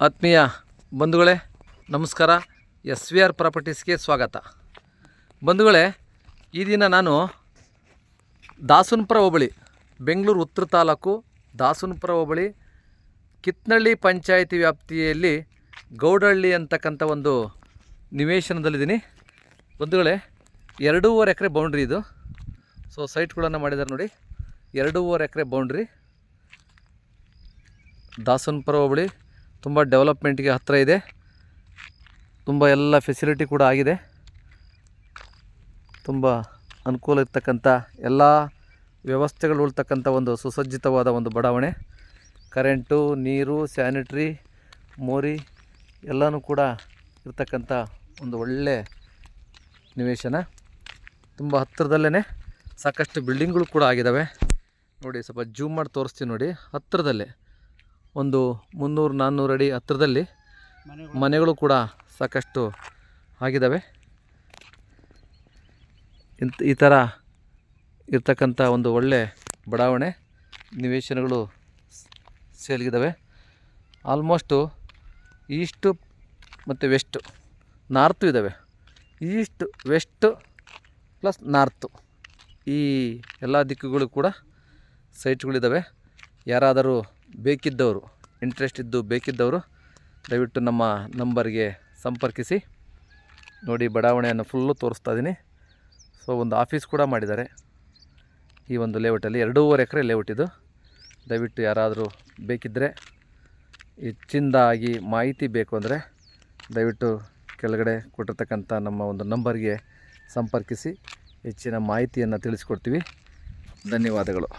ಆತ್ಮೀಯ ಬಂಧುಗಳೇ, ನಮಸ್ಕಾರ. ಎಸ್ ವಿ ಆರ್ ಪ್ರಾಪರ್ಟೀಸ್ಗೆ ಸ್ವಾಗತ. ಬಂಧುಗಳೇ, ಈ ದಿನ ನಾನು ದಾಸನಪುರ ಹೋಬಳಿ, ಬೆಂಗಳೂರು ಉತ್ತರ ತಾಲೂಕು ದಾಸನಪುರ ಹೋಬಳಿ, ಕಿತ್ನಳ್ಳಿ ಪಂಚಾಯಿತಿ ವ್ಯಾಪ್ತಿಯಲ್ಲಿ ಗೌಡಹಳ್ಳಿ ಅಂತಕ್ಕಂಥ ಒಂದು ನಿವೇಶನದಲ್ಲಿದ್ದೀನಿ. ಬಂಧುಗಳೇ, ಎರಡೂವರೆ ಎಕರೆ ಬೌಂಡ್ರಿ ಇದು. ಸೊ ಸೈಟ್ಗಳನ್ನು ಮಾಡಿದ್ದಾರೆ ನೋಡಿ. ಎರಡೂವರೆ ಎಕರೆ ಬೌಂಡ್ರಿ ದಾಸನಪುರ ಹೋಬಳಿ ತುಂಬ ಡೆವಲಪ್ಮೆಂಟ್ಗೆ ಹತ್ತಿರ ಇದೆ. ತುಂಬ ಎಲ್ಲ ಫೆಸಿಲಿಟಿ ಕೂಡ ಆಗಿದೆ. ತುಂಬ ಅನುಕೂಲ ಇರ್ತಕ್ಕಂಥ ಎಲ್ಲ ವ್ಯವಸ್ಥೆಗಳು ಉಳ್ತಕ್ಕಂಥ ಒಂದು ಸುಸಜ್ಜಿತವಾದ ಒಂದು ಬಡಾವಣೆ. ಕರೆಂಟು, ನೀರು, ಸ್ಯಾನಿಟ್ರಿ, ಮೋರಿ ಎಲ್ಲನೂ ಕೂಡ ಇರ್ತಕ್ಕಂಥ ಒಂದು ಒಳ್ಳೆ ನಿವೇಶನ. ತುಂಬ ಹತ್ತಿರದಲ್ಲೇ ಸಾಕಷ್ಟು ಬಿಲ್ಡಿಂಗ್ಗಳು ಕೂಡ ಆಗಿದ್ದಾವೆ ನೋಡಿ ಸ್ವಲ್ಪ ಜೂಮ್ ಮಾಡಿ ತೋರಿಸ್ತೀನಿ ನೋಡಿ. ಹತ್ತಿರದಲ್ಲೇ. ಒಂದು ಮುನ್ನೂರು, ನಾನ್ನೂರು ಅಡಿ ಹತ್ತಿರದಲ್ಲಿ ಮನೆಗಳು ಕೂಡ ಸಾಕಷ್ಟು ಆಗಿದ್ದಾವೆ. ಇಂಥ ಈ ಥರ ಇರ್ತಕ್ಕಂಥ ಒಂದು ಒಳ್ಳೆ ಬಡಾವಣೆ ನಿವೇಶನಗಳು ಸೇಲ್ಗಿದ್ದಾವೆ. ಆಲ್ಮೋಸ್ಟು ಈಸ್ಟು ಮತ್ತು ವೆಸ್ಟು, ನಾರ್ತು ಇದ್ದಾವೆ. ಈಸ್ಟ್, ವೆಸ್ಟು ಪ್ಲಸ್ ನಾರ್ತು ಈ ಎಲ್ಲ ದಿಕ್ಕುಗಳು ಕೂಡ ಸೈಟ್ಗಳಿದ್ದಾವೆ. ಯಾರಾದರೂ ಬೇಕಿದ್ದವರು ಇಂಟ್ರೆಸ್ಟ್ ಇದ್ದು ಬೇಕಿದ್ದವರು, ದಯವಿಟ್ಟು ನಮ್ಮ ನಂಬರ್ಗೆ ಸಂಪರ್ಕಿಸಿ. ನೋಡಿ, ಬಡಾವಣೆಯನ್ನು ಫುಲ್ಲು ತೋರಿಸ್ತಾ ಇದ್ದೀನಿ. ಸೊ ಒಂದು ಆಫೀಸ್ ಕೂಡ ಮಾಡಿದ್ದಾರೆ. ಈ ಒಂದು ಲೇಔಟಲ್ಲಿ ಎರಡೂವರೆ ಎಕರೆ ಲೇಔಟ್ ಇದು. ದಯವಿಟ್ಟು ಯಾರಾದರೂ ಬೇಕಿದ್ದರೆ ಹೆಚ್ಚಿಂದಾಗಿ ಮಾಹಿತಿ ಬೇಕು ಅಂದರೆ ದಯವಿಟ್ಟು ಕೆಳಗಡೆ ಕೊಟ್ಟಿರ್ತಕ್ಕಂಥ ನಮ್ಮ ಒಂದು ನಂಬರ್ಗೆ ಸಂಪರ್ಕಿಸಿ. ಹೆಚ್ಚಿನ ಮಾಹಿತಿಯನ್ನು ತಿಳಿಸ್ಕೊಡ್ತೀವಿ. ಧನ್ಯವಾದಗಳು.